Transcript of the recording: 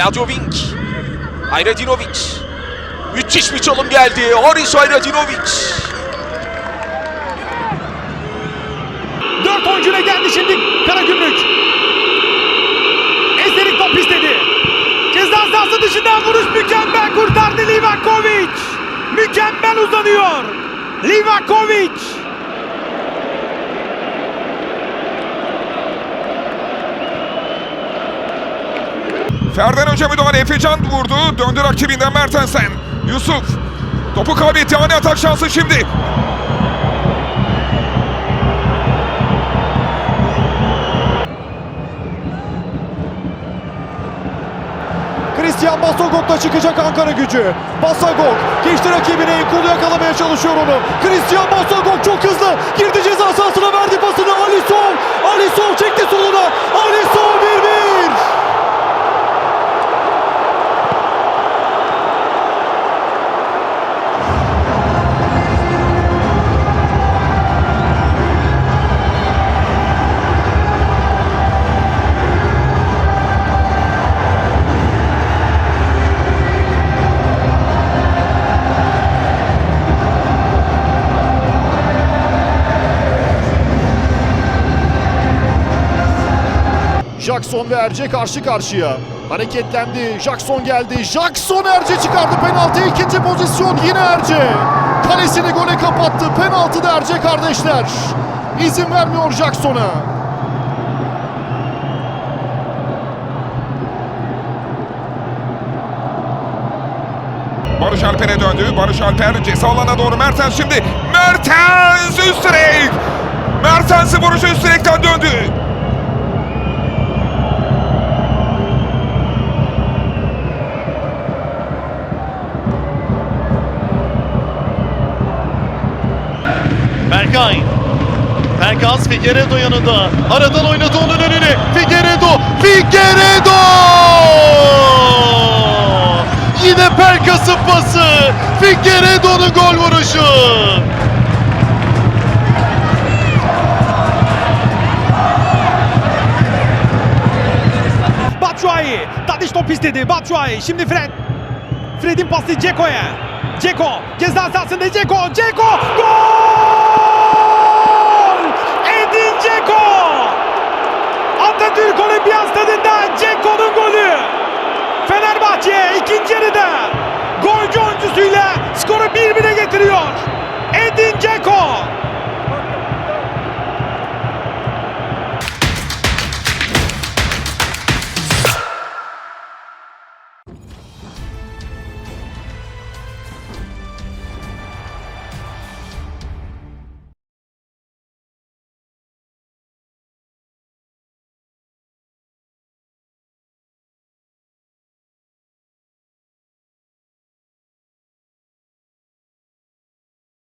Mladovic. Hayredinovic. Müthiş bir çalım geldi. Haris Hayredinovic. Dört oyuncuna geldi şimdi Karagümrük. Ezerik top istedi. Ceza sahası dışından vuruş mükemmel kurtardı Livakovic. Mükemmel uzanıyor. Livakovic. Ferden Hoca müdahale Efecan vurdu. Döndü rakibinden Mertensen. Yusuf. Topu kaybetti. Ani atak şansı şimdi. Christian Basogok'la çıkacak Ankara gücü. Basagok geçti rakibine kolu yakalamaya çalışıyor onu. Christian Basagok çok hızlı Jackson ve Erce karşı karşıya. Hareketlendi. Jackson geldi. Jackson Erce çıkardı penaltı. İkinci pozisyon yine Erce. Kalesini gole kapattı. Penaltı da Erce kardeşler. İzin vermiyor Jackson'a. Barış Alper'e döndü. Barış Alper ceza alana doğru. Mertens şimdi. Mertens üst direk. Mertens'i vuruşu üst direkten döndü. Berkay. Perkaz Figueredo yanında. Aradan oynadı onun önüne. Figueredo. Figueredo! Yine Perkas'ın pası. Figueredo'nun gol vuruşu. Batshuayi. Tadiş top istedi. Batshuayi. Şimdi Fred. Fred'in pası Ceko'ya. Ceko. Ceza sahasında Ceko. Ceko. gonna be